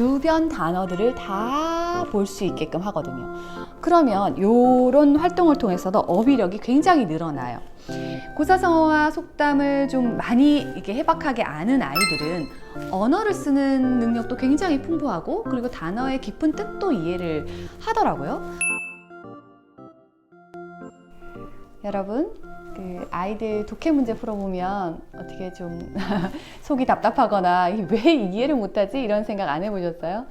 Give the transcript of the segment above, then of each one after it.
주변 단어들을 다 볼 수 있게끔 하거든요. 그러면 이런 활동을 통해서도 어휘력이 굉장히 늘어나요. 고사성어와 속담을 좀 많이 이렇게 해박하게 아는 아이들은 언어를 쓰는 능력도 굉장히 풍부하고 그리고 단어의 깊은 뜻도 이해를 하더라고요. 여러분, 그 아이들 독해 문제 풀어보면 어떻게 좀 속이 답답하거나 왜 이해를 못하지 이런 생각 안 해보셨어요?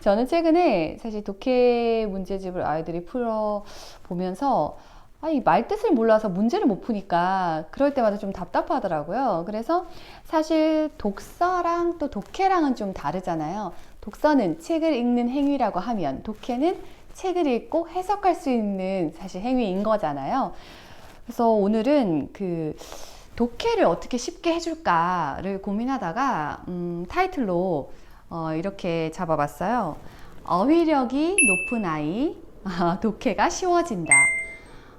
저는 최근에 사실 독해 문제집을 아이들이 풀어 보면서 아, 이말 뜻을 몰라서 문제를 못 푸니까 그럴 때마다 좀 답답하더라고요. 그래서 사실 독서랑 또 독해랑은 좀 다르잖아요. 독서는 책을 읽는 행위라고 하면 독해는 책을 읽고 해석할 수 있는 사실 행위인 거잖아요. 그래서 오늘은 그 독해를 어떻게 쉽게 해줄까를 고민하다가 음, 타이틀로 어, 이렇게 잡아봤어요. 어휘력이 높은 아이, 독해가 쉬워진다.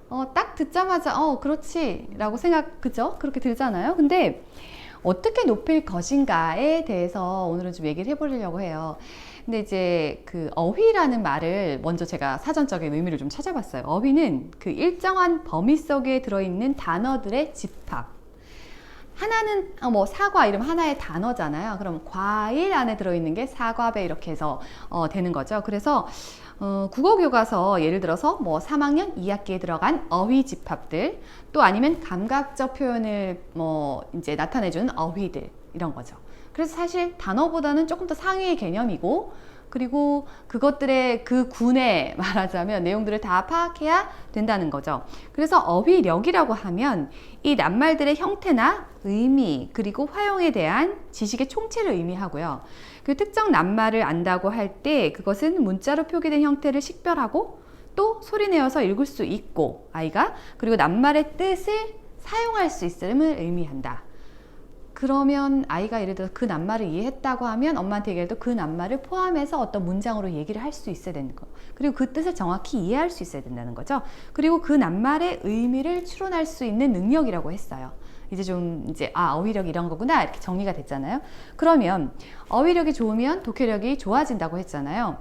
어, 딱 듣자마자 어 그렇지 라고 생각 그죠 그렇게 들잖아요 근데 어떻게 높일 것인가에 대해서 오늘은 좀 얘기를 해보려고 해요 근데 이제 그 어휘라는 말을 먼저 제가 사전적인 의미를 좀 찾아봤어요 어휘는 그 일정한 범위 속에 들어있는 단어들의 집합 하나는 어, 뭐 사과 이름 하나의 단어잖아요. 그럼 과일 안에 들어있는 게 사과배 이렇게 해서 어, 되는 거죠. 그래서 어, 국어 교과서 예를 들어서 뭐 3학년 2학기에 들어간 어휘 집합들 또 아니면 감각적 표현을 뭐 이제 나타내주는 어휘들 이런 거죠. 그래서 사실 단어보다는 조금 더 상위의 개념이고 그리고 그것들의 그 군에 말하자면 내용들을 다 파악해야 된다는 거죠. 그래서 어휘력이라고 하면 이 낱말들의 형태나 의미 그리고 활용에 대한 지식의 총체를 의미하고요. 그 특정 낱말을 안다고 할 때 그것은 문자로 표기된 형태를 식별하고 또 소리 내어서 읽을 수 있고 아이가 그리고 낱말의 뜻을 사용할 수 있음을 의미한다. 그러면 아이가 예를 들어 그 낱말을 이해했다고 하면 엄마한테 얘기해도 그 낱말을 포함해서 어떤 문장으로 얘기를 할 수 있어야 되는 거. 그리고 그 뜻을 정확히 이해할 수 있어야 된다는 거죠. 그리고 그 낱말의 의미를 추론할 수 있는 능력이라고 했어요. 이제 좀 이제 아 어휘력 이런 거구나 이렇게 정리가 됐잖아요. 그러면 어휘력이 좋으면 독해력이 좋아진다고 했잖아요.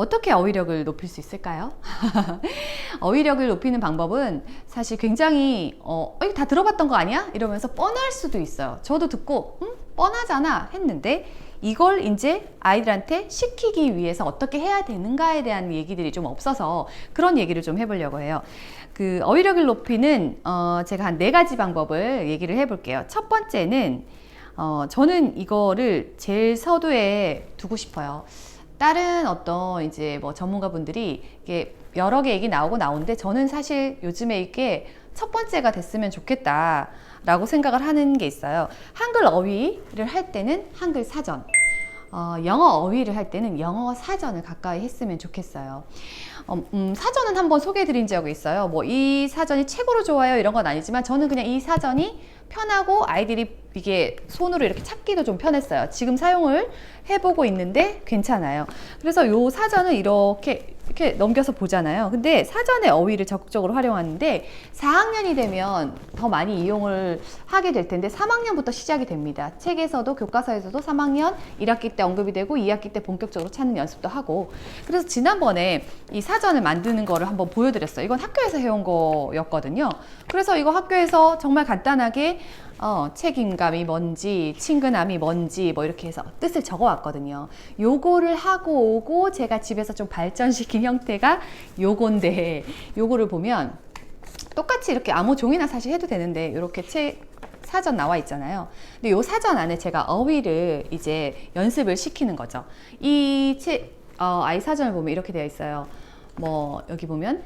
어떻게 어휘력을 높일 수 있을까요? 어휘력을 높이는 방법은 사실 굉장히 어, 어, 이거 다 들어봤던 거 아니야? 이러면서 뻔할 수도 있어요. 저도 듣고 음? 뻔하잖아 했는데 이걸 이제 아이들한테 시키기 위해서 어떻게 해야 되는가에 대한 얘기들이 좀 없어서 그런 얘기를 좀 해보려고 해요. 그 어휘력을 높이는 어, 제가 한 네 가지 방법을 얘기를 해볼게요. 첫 번째는 어, 저는 이거를 제일 서두에 두고 싶어요. 다른 어떤 이제 뭐 전문가분들이 이게 여러 개 얘기 나오고 나오는데 저는 사실 요즘에 이게 첫 번째가 됐으면 좋겠다라고 생각을 하는 게 있어요. 한글 어휘를 할 때는 한글 사전. 어, 영어 어휘를 할 때는 영어 사전을 가까이 했으면 좋겠어요. 어, 음, 사전은 한번 소개해 드린 적이 있어요. 뭐 이 사전이 최고로 좋아요 이런 건 아니지만 저는 그냥 이 사전이 편하고 아이들이 이게 손으로 이렇게 찾기도 좀 편했어요. 지금 사용을 해보고 있는데 괜찮아요. 그래서 요 사전을 이렇게 이렇게 넘겨서 보잖아요. 근데 사전의 어휘를 적극적으로 활용하는데 4학년이 되면 더 많이 이용을 하게 될 텐데 3학년부터 시작이 됩니다. 책에서도 교과서에서도 3학년 1학기 때 언급이 되고 2학기 때 본격적으로 찾는 연습도 하고 그래서 지난번에 이 사전을 만드는 거를 한번 보여드렸어요. 이건 학교에서 해온 거였거든요. 그래서 이거 학교에서 정말 간단하게 어, 책임감이 뭔지, 친근함이 뭔지, 뭐 이렇게 해서 뜻을 적어 왔거든요. 요거를 하고 오고 제가 집에서 좀 발전시킨 형태가 요건데, 요거를 보면 똑같이 이렇게 아무 종이나 사실 해도 되는데, 이렇게 책, 사전 나와 있잖아요. 근데 요 사전 안에 제가 어휘를 이제 연습을 시키는 거죠. 이 책, 어, 아이 사전을 보면 이렇게 되어 있어요. 뭐, 여기 보면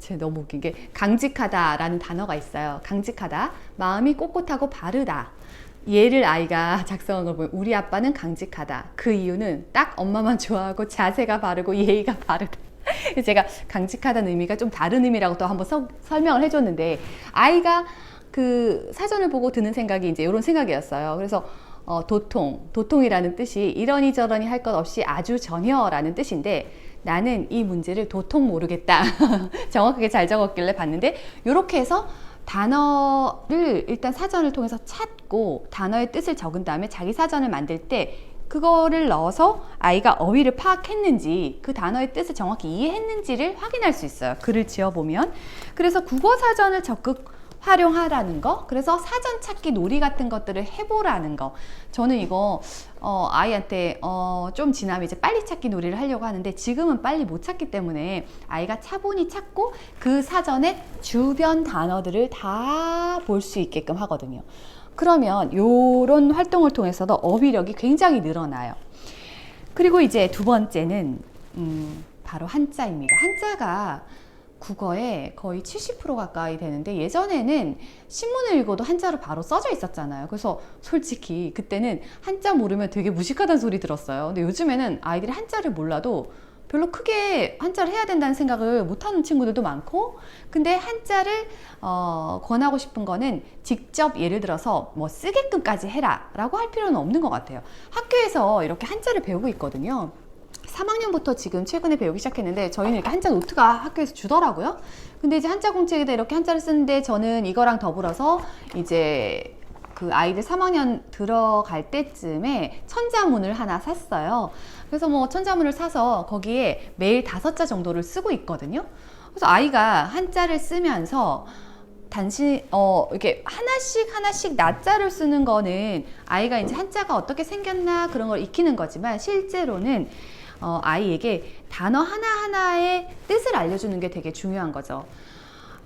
제 너무 웃긴 게 강직하다라는 단어가 있어요. 강직하다. 마음이 꼿꼿하고 바르다. 얘를 아이가 작성한 걸 보면 우리 아빠는 강직하다. 그 이유는 딱 엄마만 좋아하고 자세가 바르고 예의가 바르다. 제가 강직하다는 의미가 좀 다른 의미라고 또 한번 서, 설명을 해줬는데 아이가 그 사전을 보고 드는 생각이 이제 이런 생각이었어요. 그래서 어, 도통, 도통이라는 뜻이 이러니 저러니 할 것 없이 아주 전혀라는 뜻인데 나는 이 문제를 도통 모르겠다. 정확하게 잘 적었길래 봤는데 이렇게 해서 단어를 일단 사전을 통해서 찾고 단어의 뜻을 적은 다음에 자기 사전을 만들 때 그거를 넣어서 아이가 어휘를 파악했는지 그 단어의 뜻을 정확히 이해했는지를 확인할 수 있어요. 글을 지어보면. 그래서 국어 사전을 적극 활용하라는 거. 그래서 사전 찾기 놀이 같은 것들을 해보라는 거. 저는 이거 어, 아이한테 어, 좀 지나면 이제 빨리 찾기 놀이를 하려고 하는데 지금은 빨리 못 찾기 때문에 아이가 차분히 찾고 그 사전에 주변 단어들을 다 볼 수 있게끔 하거든요. 그러면 요런 활동을 통해서도 어휘력이 굉장히 늘어나요. 그리고 이제 두 번째는 음, 바로 한자입니다. 한자가 국어에 거의 70% 가까이 되는데 예전에는 신문을 읽어도 한자로 바로 써져 있었잖아요. 그래서 솔직히 그때는 한자 모르면 되게 무식하다는 소리 들었어요. 근데 요즘에는 아이들이 한자를 몰라도 별로 크게 한자를 해야 된다는 생각을 못하는 친구들도 많고 근데 한자를 어, 권하고 싶은 거는 직접 예를 들어서 뭐 쓰게끔까지 해라 라고 할 필요는 없는 것 같아요 학교에서 이렇게 한자를 배우고 있거든요 3학년부터 지금 최근에 배우기 시작했는데 저희는 이렇게 한자 노트가 학교에서 주더라고요 근데 이제 한자 공책에다 이렇게 한자를 쓰는데 저는 이거랑 더불어서 이제 그 아이들 3학년 들어갈 때쯤에 천자문을 하나 샀어요. 그래서 뭐 천자문을 사서 거기에 매일 다섯 자 정도를 쓰고 있거든요. 그래서 아이가 한자를 쓰면서 단신 어 이렇게 하나씩 하나씩 낮자를 쓰는 거는 아이가 이제 한자가 어떻게 생겼나 그런 걸 익히는 거지만 실제로는 어, 아이에게 단어 하나 하나의 뜻을 알려주는 게 되게 중요한 거죠.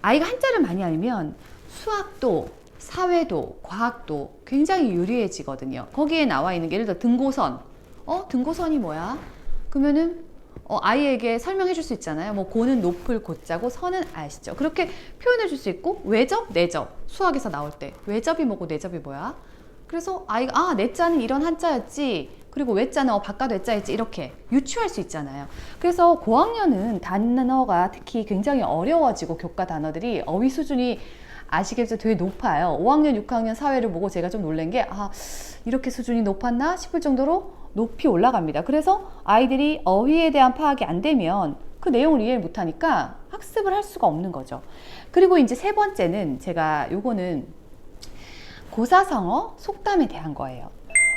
아이가 한자를 많이 알면 수학도 사회도 과학도 굉장히 유리해지거든요. 거기에 나와 있는 게 예를 들어 등고선. 어, 등고선이 뭐야? 그러면은 어, 아이에게 설명해 줄 수 있잖아요. 뭐 고는 높을 고자고 선은 아시죠? 그렇게 표현해 줄 수 있고 외접, 내접. 수학에서 나올 때 외접이 뭐고 내접이 뭐야? 그래서 아이가 아, 내자는 이런 한자였지. 그리고 외자는 어, 바깥 외자였지. 이렇게 유추할 수 있잖아요. 그래서 고학년은 단어가 특히 굉장히 어려워지고 교과 단어들이 어휘 수준이 아시겠죠? 되게 높아요. 5학년, 6학년 사회를 보고 제가 좀 놀란 게, 아, 이렇게 수준이 높았나 싶을 정도로 높이 올라갑니다. 그래서 아이들이 어휘에 대한 파악이 안 되면 그 내용을 이해를 못하니까 학습을 할 수가 없는 거죠. 그리고 이제 세 번째는 제가 요거는 고사성어 속담에 대한 거예요.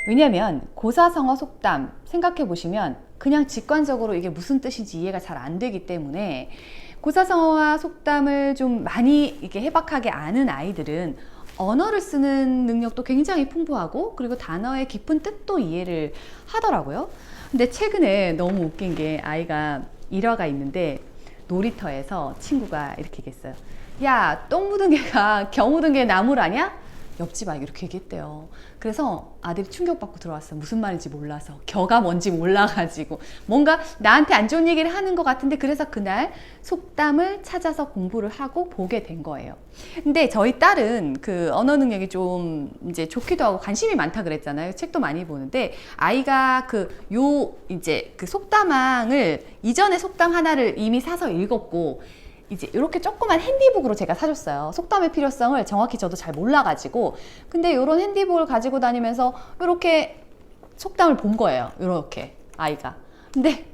왜냐면 고사성어 속담 생각해 보시면 그냥 직관적으로 이게 무슨 뜻인지 이해가 잘 안 되기 때문에 고사성어와 속담을 좀 많이 이렇게 해박하게 아는 아이들은 언어를 쓰는 능력도 굉장히 풍부하고 그리고 단어의 깊은 뜻도 이해를 하더라고요. 근데 최근에 너무 웃긴 게 아이가 일화가 있는데 놀이터에서 친구가 이렇게 얘기했어요. 야, 똥 묻은 개가 겨 묻은 개 나물 아냐? 옆집 아이가 이렇게 얘기했대요. 그래서 아들이 충격받고 들어왔어요. 무슨 말인지 몰라서. 겨가 뭔지 몰라가지고. 뭔가 나한테 안 좋은 얘기를 하는 것 같은데 그래서 그날 속담을 찾아서 공부를 하고 보게 된 거예요. 근데 저희 딸은 그 언어 능력이 좀 이제 좋기도 하고 관심이 많다 그랬잖아요. 책도 많이 보는데 아이가 그 요 이제 그 속담왕을 이전에 속담 하나를 이미 사서 읽었고 이제 이렇게 조그만 핸디북으로 제가 사줬어요. 속담의 필요성을 정확히 저도 잘 몰라가지고. 근데 이런 핸디북을 가지고 다니면서 이렇게 속담을 본 거예요. 이렇게 아이가. 근데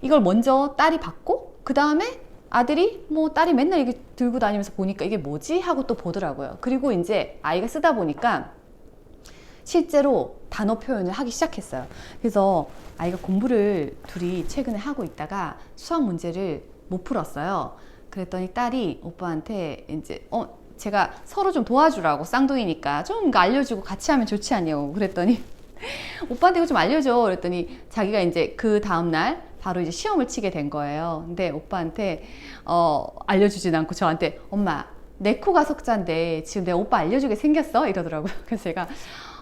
이걸 먼저 딸이 받고 그 다음에 아들이 뭐 딸이 맨날 이게 들고 다니면서 보니까 이게 뭐지 하고 또 보더라고요. 그리고 이제 아이가 쓰다 보니까 실제로 단어 표현을 하기 시작했어요. 그래서 아이가 공부를 둘이 최근에 하고 있다가 수학 문제를 못 풀었어요. 그랬더니 딸이 오빠한테 이제 어 제가 서로 좀 도와주라고 쌍둥이니까 좀 알려주고 같이 하면 좋지 않냐고 그랬더니 오빠한테 이거 좀 알려줘 그랬더니 자기가 이제 그 다음날 바로 이제 시험을 치게 된 거예요. 근데 오빠한테 어 알려주진 않고 저한테 엄마 내 코가 석자인데 지금 내 오빠 알려주게 생겼어 이러더라고요. 그래서 제가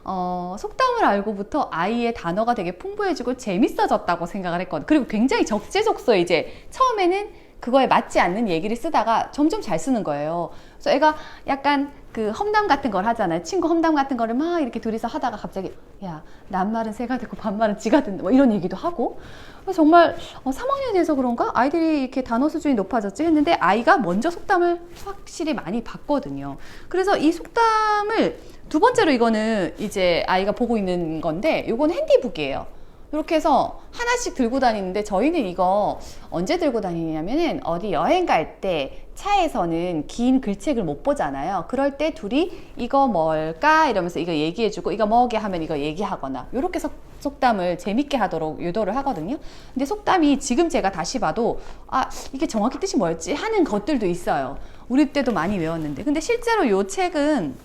어, 속담을 알고부터 아이의 단어가 되게 풍부해지고 재밌어졌다고 생각을 했거든요. 그리고 굉장히 적재적소에 이제 처음에는 그거에 맞지 않는 얘기를 쓰다가 점점 잘 쓰는 거예요. 그래서 애가 약간 그 험담 같은 걸 하잖아요. 친구 험담 같은 거를 막 이렇게 둘이서 하다가 갑자기 야, 낱말은 새가 듣고 반말은 지가 듣는 뭐 이런 얘기도 하고. 그래서 정말 어, 3학년이 돼서 그런가? 아이들이 이렇게 단어 수준이 높아졌지 했는데 아이가 먼저 속담을 확실히 많이 봤거든요. 그래서 이 속담을 두 번째로 이거는 이제 아이가 보고 있는 건데 이건 핸디북이에요. 이렇게 해서 하나씩 들고 다니는데 저희는 이거 언제 들고 다니냐면은 어디 여행 갈 때 차에서는 긴 글책을 못 보잖아요. 그럴 때 둘이 이거 뭘까 이러면서 이거 얘기해주고 이거 뭐게 하면 이거 얘기하거나 이렇게 속, 속담을 재밌게 하도록 유도를 하거든요. 근데 속담이 지금 제가 다시 봐도 아 이게 정확히 뜻이 뭐였지 하는 것들도 있어요. 우리 때도 많이 외웠는데 근데 실제로 이 책은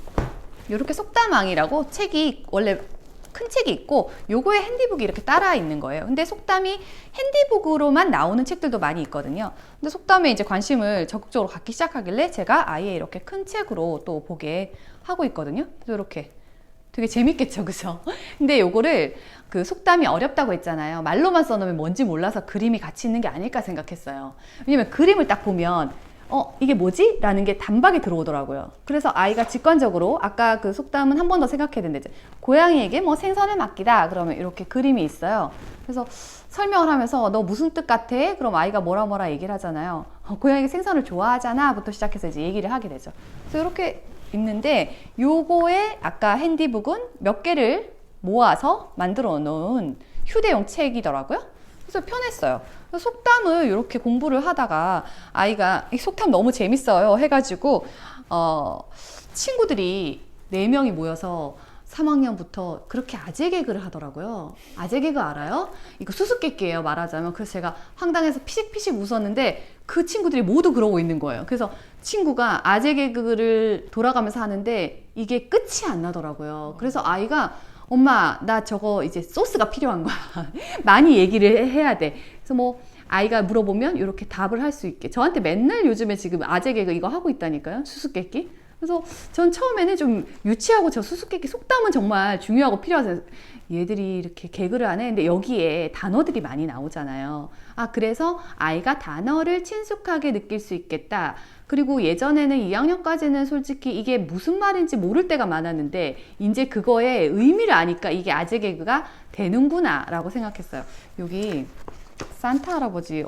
이렇게 속담왕이라고 책이 원래 큰 책이 있고 요거에 핸디북이 이렇게 따라 있는 거예요. 근데 속담이 핸디북으로만 나오는 책들도 많이 있거든요. 근데 속담에 이제 관심을 적극적으로 갖기 시작하길래 제가 아예 이렇게 큰 책으로 또 보게 하고 있거든요. 그래서 이렇게 되게 재밌겠죠, 그죠? 근데 요거를 그 속담이 어렵다고 했잖아요. 말로만 써놓으면 뭔지 몰라서 그림이 같이 있는 게 아닐까 생각했어요. 왜냐면 그림을 딱 보면 어, 이게 뭐지? 라는 게 단박에 들어오더라고요. 그래서 아이가 직관적으로 아까 그 속담은 한 번 더 생각해야 되는데 고양이에게 뭐 생선을 맡기다 그러면 이렇게 그림이 있어요. 그래서 설명을 하면서 너 무슨 뜻 같아? 그럼 아이가 뭐라 뭐라 얘기를 하잖아요. 어, 고양이가 생선을 좋아하잖아 부터 시작해서 이제 얘기를 하게 되죠. 그래서 이렇게 있는데 요거에 아까 핸디북은 몇 개를 모아서 만들어 놓은 휴대용 책이더라고요. 그래서 편했어요. 속담을 이렇게 공부를 하다가 아이가 이 속담 너무 재밌어요 해가지고 어 친구들이 네 명이 모여서 3학년부터 그렇게 아재 개그를 하더라고요. 아재 개그 알아요? 이거 수수께끼예요 말하자면. 그래서 제가 황당해서 피식피식 웃었는데 그 친구들이 모두 그러고 있는 거예요. 그래서 친구가 아재 개그를 돌아가면서 하는데 이게 끝이 안 나더라고요. 그래서 아이가 엄마 나 저거 이제 소스가 필요한 거야. 많이 얘기를 해야 돼. 그래서 뭐 아이가 물어보면 이렇게 답을 할 수 있게. 저한테 맨날 요즘에 지금 아재 개그 이거 하고 있다니까요. 수수께끼. 그래서 전 처음에는 좀 유치하고 저 수수께끼 속담은 정말 중요하고 필요해서 얘들이 이렇게 개그를 안 해. 근데 여기에 단어들이 많이 나오잖아요. 아, 그래서 아이가 단어를 친숙하게 느낄 수 있겠다. 그리고 예전에는 2학년까지는 솔직히 이게 무슨 말인지 모를 때가 많았는데, 이제 그거의 의미를 아니까 이게 아재 개그가 되는구나 라고 생각했어요. 여기 산타 할아버지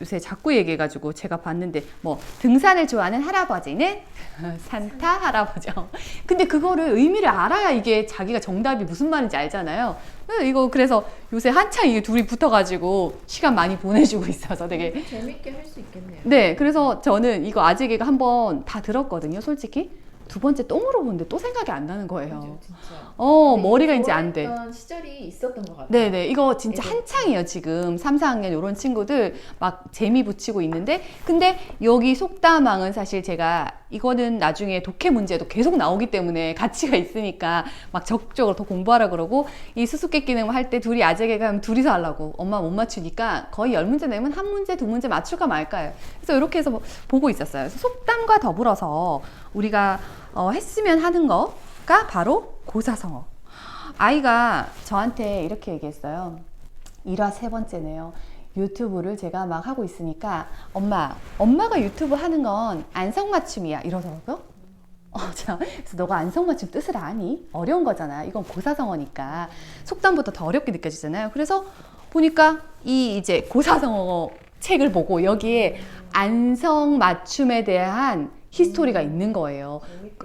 요새 자꾸 얘기해가지고 제가 봤는데 뭐 등산을 좋아하는 할아버지는 산타 할아버죠. 근데 그거를 의미를 알아야 이게 자기가 정답이 무슨 말인지 알잖아요. 이거 그래서 요새 한창 이게 둘이 붙어가지고 시간 많이 보내주고 있어서 되게 재밌게 할 수 있겠네요. 네 그래서 저는 이거 아직개가 한번 다 들었거든요. 솔직히 두 번째 또 물어보는데 또 생각이 안 나는 거예요. 진짜. 어 머리가 이제 안 돼. 시절이 있었던 것 같아요. 네네 이거 진짜 애들. 한창이에요 지금 3, 4학년 이런 친구들 막 재미 붙이고 있는데 근데 여기 속담왕은 사실 제가 이거는 나중에 독해 문제도 계속 나오기 때문에 가치가 있으니까 막 적극적으로 더 공부하라 그러고 이 수수께 끼는 할 때 둘이 아재개가 하면 둘이서 하려고 엄마 못 맞추니까 거의 열 문제 내면 한 문제 두 문제 맞출까 말까요 그래서 이렇게 해서 뭐 보고 있었어요 속담과 더불어서 우리가 어, 했으면 하는 거가 바로 고사성어 아이가 저한테 이렇게 얘기했어요. 1화 세 번째네요. 유튜브를 제가 막 하고 있으니까 엄마, 엄마가 유튜브 하는 건 안성맞춤이야 이러더라고요. 어, 자, 그래서 너가 안성맞춤 뜻을 아니? 어려운 거잖아. 이건 고사성어니까 속담보다 더 어렵게 느껴지잖아요. 그래서 보니까 이 이제 고사성어 책을 보고 여기에 안성맞춤에 대한 히스토리가 있는 거예요.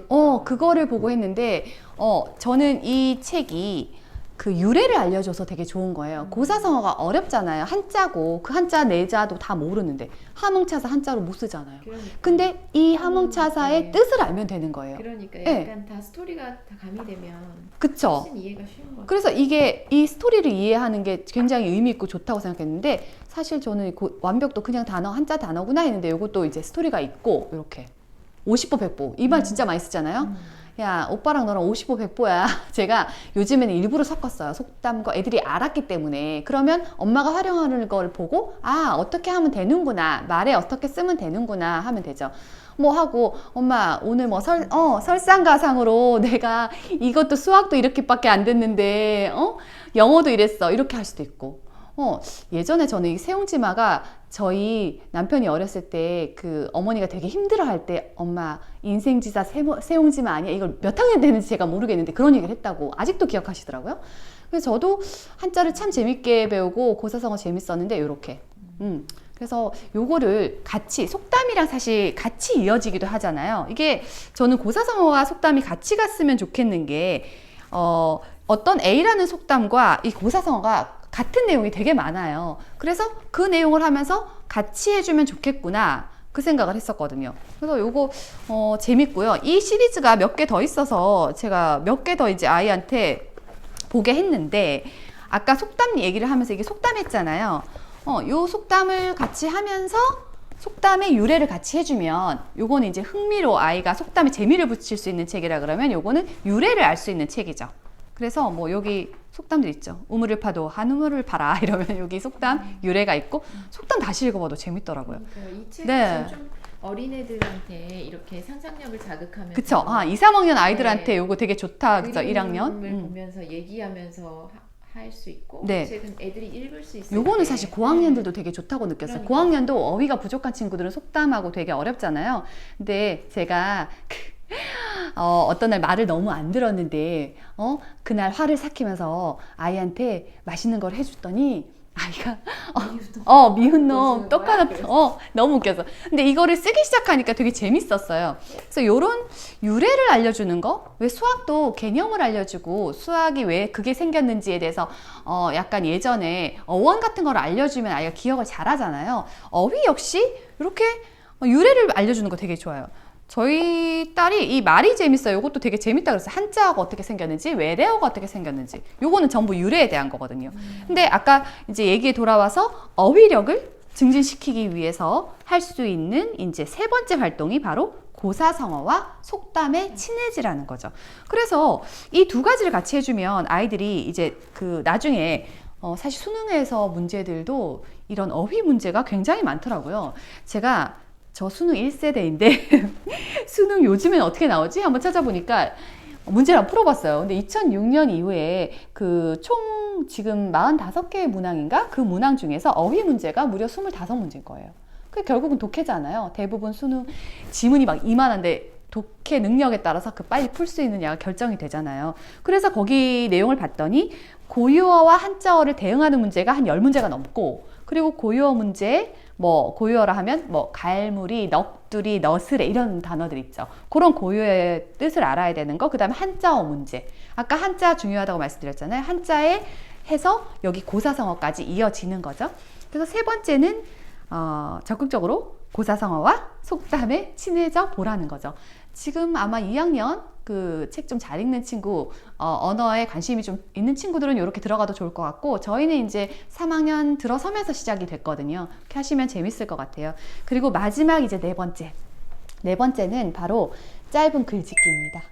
어, 그거를 보고 했는데, 어, 저는 이 책이 그 유래를 알려줘서 되게 좋은 거예요. 고사성어가 어렵잖아요. 한자고, 그 한자, 내자도 다 모르는데, 함흥차사 한자로 못 쓰잖아요. 그러니까, 근데 이 함흥차사의 네. 뜻을 알면 되는 거예요. 그러니까 네. 약간 다 스토리가 다 가미되면 그쵸? 이해가 쉬운 것 같아요. 그래서 이게 이 스토리를 이해하는 게 굉장히 의미 있고 좋다고 생각했는데, 사실 저는 고- 완벽도 그냥 단어, 한자 단어구나 했는데, 이것도 이제 스토리가 있고, 이렇게. 50보 100보. 이 말 진짜 많이 쓰잖아요. 음. 야, 오빠랑 너랑 55, 100보야. 제가 요즘에는 일부러 섞었어요. 속담과 애들이 알았기 때문에. 그러면 엄마가 활용하는 걸 보고, 아, 어떻게 하면 되는구나. 말에 어떻게 쓰면 되는구나 하면 되죠. 뭐 하고, 엄마, 오늘 뭐 설, 어, 설상가상으로 내가 이것도 수학도 이렇게밖에 안 됐는데, 어? 영어도 이랬어. 이렇게 할 수도 있고. 어, 예전에 저는 이 세용지마가 저희 남편이 어렸을 때 그 어머니가 되게 힘들어 할 때 엄마 인생지사 세용지마 아니야? 이걸 몇 학년 되는지 제가 모르겠는데 그런 얘기를 했다고 아직도 기억하시더라고요. 그래서 저도 한자를 참 재밌게 배우고 고사성어 재밌었는데 요렇게. 음. 그래서 요거를 같이 속담이랑 사실 같이 이어지기도 하잖아요. 이게 저는 고사성어와 속담이 같이 갔으면 좋겠는 게 어, 어떤 A라는 속담과 이 고사성어가 같은 내용이 되게 많아요. 그래서 그 내용을 하면서 같이 해주면 좋겠구나. 그 생각을 했었거든요. 그래서 요거 어, 재밌고요. 이 시리즈가 몇 개 더 있어서 제가 몇 개 더 이제 아이한테 보게 했는데 아까 속담 얘기를 하면서 이게 속담했잖아요. 어, 요 속담을 같이 하면서 속담의 유래를 같이 해주면 요거는 이제 흥미로 아이가 속담에 재미를 붙일 수 있는 책이라 그러면 요거는 유래를 알 수 있는 책이죠. 그래서 뭐 여기 속담들 있죠. 우물을 파도 한 우물을 파라 이러면 여기 속담 유래가 있고 속담 다시 읽어봐도 재밌더라고요. 그러니까 이 책은 네. 좀 어린애들한테 이렇게 상상력을 자극하면서 그쵸? 아, 2, 3학년 아이들한테 네. 요거 되게 좋다. 그죠? 1학년. 그림을 음. 보면서 얘기하면서 할 수 있고 네. 이 책은 애들이 읽을 수 있을 요거는 때 사실 고학년들도 되게 좋다고 느꼈어요. 그러니까. 고학년도 어휘가 부족한 친구들은 속담하고 되게 어렵잖아요. 근데 제가 그, 어, 어떤 날 말을 너무 안 들었는데 어 그날 화를 삭히면서 아이한테 맛있는 걸 해줬더니 아이가 어, 어 미운 놈. 똑같아? 어 너무 웃겨서. 근데 이거를 쓰기 시작하니까 되게 재밌었어요. 그래서 요런 유래를 알려주는 거? 왜 수학도 개념을 알려주고 수학이 왜 그게 생겼는지에 대해서 어 약간 예전에 어원 같은 걸 알려주면 아이가 기억을 잘 하잖아요. 어휘 역시 이렇게 어, 유래를 알려주는 거 되게 좋아요 저희 딸이 이 말이 재밌어요. 이것도 되게 재밌다 그랬어요. 한자어가 어떻게 생겼는지, 외래어가 어떻게 생겼는지. 요거는 전부 유래에 대한 거거든요. 근데 아까 이제 얘기에 돌아와서 어휘력을 증진시키기 위해서 할 수 있는 이제 세 번째 활동이 바로 고사성어와 속담의 친해지라는 거죠. 그래서 이 두 가지를 같이 해주면 아이들이 이제 그 나중에 어, 사실 수능에서 문제들도 이런 어휘 문제가 굉장히 많더라고요. 제가 저 수능 1세대인데 수능 요즘엔 어떻게 나오지? 한번 찾아보니까 문제를 한번 풀어봤어요. 근데 2006년 이후에 그 총 지금 45개의 문항인가? 그 문항 중에서 어휘 문제가 무려 25문제인 거예요. 그 결국은 독해잖아요. 대부분 수능 지문이 막 이만한데 독해 능력에 따라서 그 빨리 풀 수 있느냐가 결정이 되잖아요. 그래서 거기 내용을 봤더니 고유어와 한자어를 대응하는 문제가 한 10문제가 넘고 그리고 고유어 문제 뭐 고유어라 하면 뭐 갈무리, 넋두리, 너스레 이런 단어들 있죠. 그런 고유어의 뜻을 알아야 되는 거. 그다음에 한자어 문제. 아까 한자 중요하다고 말씀드렸잖아요. 한자에 해서 여기 고사성어까지 이어지는 거죠. 그래서 세 번째는 어, 적극적으로 고사성어와 속담에 친해져 보라는 거죠. 지금 아마 2학년 그 책 좀 잘 읽는 친구, 어, 언어에 관심이 좀 있는 친구들은 이렇게 들어가도 좋을 것 같고, 저희는 이제 3학년 들어서면서 시작이 됐거든요. 이렇게 하시면 재밌을 것 같아요. 그리고 마지막 이제 네 번째. 네 번째는 바로 짧은 글짓기입니다.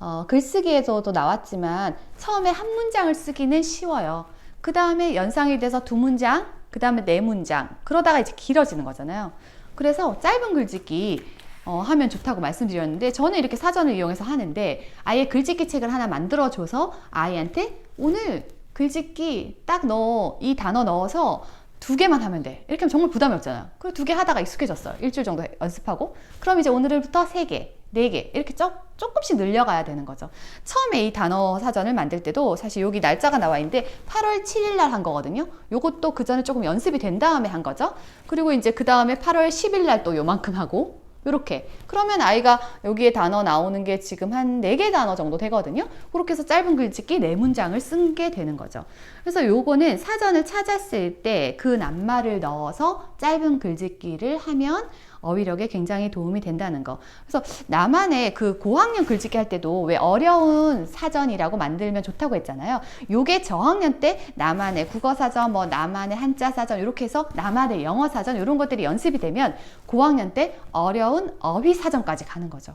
어, 글쓰기에서도 나왔지만 처음에 한 문장을 쓰기는 쉬워요. 그 다음에 연상이 돼서 두 문장, 그 다음에 네 문장. 그러다가 이제 길어지는 거잖아요. 그래서 짧은 글짓기 어, 하면 좋다고 말씀드렸는데 저는 이렇게 사전을 이용해서 하는데 아예 글짓기 책을 하나 만들어줘서 아이한테 오늘 글짓기 딱 넣어 이 단어 넣어서 두 개만 하면 돼. 이렇게 하면 정말 부담이 없잖아요. 그리고 두 개 하다가 익숙해졌어요. 일주일 정도 해- 연습하고. 그럼 이제 오늘부터 세 개, 네 개, 이렇게 조, 조금씩 늘려가야 되는 거죠. 처음에 이 단어 사전을 만들 때도 사실 여기 날짜가 나와 있는데 8월 7일 날 한 거거든요. 요것도 그 전에 조금 연습이 된 다음에 한 거죠. 그리고 이제 그 다음에 8월 10일 날 또 요만큼 하고, 요렇게. 그러면 아이가 여기에 단어 나오는 게 지금 한 네 개 단어 정도 되거든요. 그렇게 해서 짧은 글짓기 네 문장을 쓴 게 되는 거죠. 그래서 요거는 사전을 찾았을 때 그 낱말을 넣어서 짧은 글짓기를 하면 어휘력에 굉장히 도움이 된다는 거. 그래서 나만의 그 고학년 글짓기 할 때도 왜 어려운 사전이라고 만들면 좋다고 했잖아요. 요게 저학년 때 나만의 국어 사전, 뭐 나만의 한자 사전 이렇게 해서 나만의 영어 사전 이런 것들이 연습이 되면 고학년 때 어려운 어휘 사전까지 가는 거죠.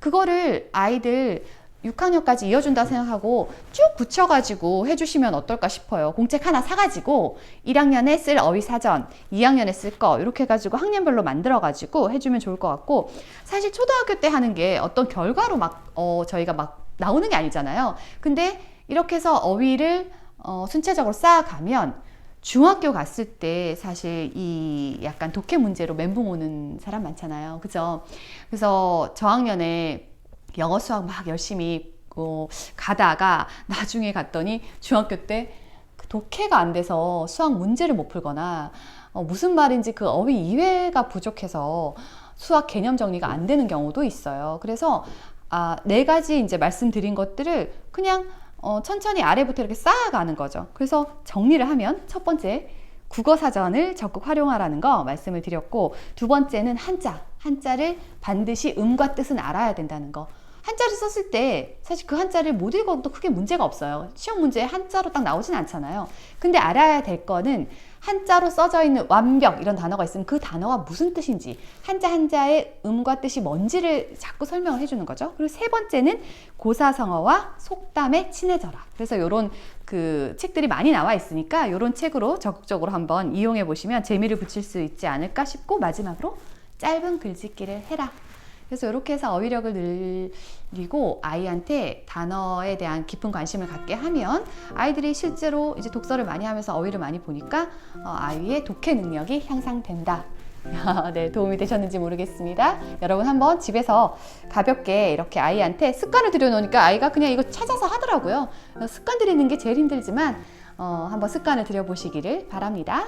그거를 아이들 6학년까지 이어준다 생각하고 쭉 붙여가지고 해주시면 어떨까 싶어요. 공책 하나 사가지고 1학년에 쓸 어휘 사전, 2학년에 쓸 거 이렇게 해가지고 학년별로 만들어가지고 해주면 좋을 것 같고 사실 초등학교 때 하는 게 어떤 결과로 막 어, 저희가 막 나오는 게 아니잖아요. 근데 이렇게 해서 어휘를 어, 순차적으로 쌓아가면 중학교 갔을 때 사실 이 약간 독해 문제로 멘붕 오는 사람 많잖아요. 그죠? 그래서 저학년에 영어 수학 막 열심히 어, 가다가 나중에 갔더니 중학교 때그 독해가 안 돼서 수학 문제를 못 풀거나 어, 무슨 말인지 그 어휘 이해가 부족해서 수학 개념 정리가 안 되는 경우도 있어요. 그래서 아, 네 가지 이제 말씀드린 것들을 그냥 어, 천천히 아래부터 이렇게 쌓아가는 거죠. 그래서 정리를 하면 첫 번째 국어 사전을 적극 활용하라는 거 말씀을 드렸고 두 번째는 한자, 한자를 반드시 음과 뜻은 알아야 된다는 거. 한자를 썼을 때 사실 그 한자를 못 읽어도 크게 문제가 없어요. 시험 문제에 한자로 딱 나오진 않잖아요. 근데 알아야 될 거는 한자로 써져 있는 완벽 이런 단어가 있으면 그 단어가 무슨 뜻인지 한자 한자의 음과 뜻이 뭔지를 자꾸 설명을 해주는 거죠. 그리고 세 번째는 고사성어와 속담에 친해져라. 그래서 이런 그 책들이 많이 나와 있으니까 이런 책으로 적극적으로 한번 이용해 보시면 재미를 붙일 수 있지 않을까 싶고 마지막으로 짧은 글짓기를 해라. 그래서 이렇게 해서 어휘력을 늘리고 아이한테 단어에 대한 깊은 관심을 갖게 하면 아이들이 실제로 이제 독서를 많이 하면서 어휘를 많이 보니까 어, 아이의 독해 능력이 향상된다. 네, 도움이 되셨는지 모르겠습니다. 여러분 한번 집에서 가볍게 이렇게 아이한테 습관을 들여놓으니까 아이가 그냥 이거 찾아서 하더라고요. 습관 들이는 게 제일 힘들지만 어, 한번 습관을 들여보시기를 바랍니다.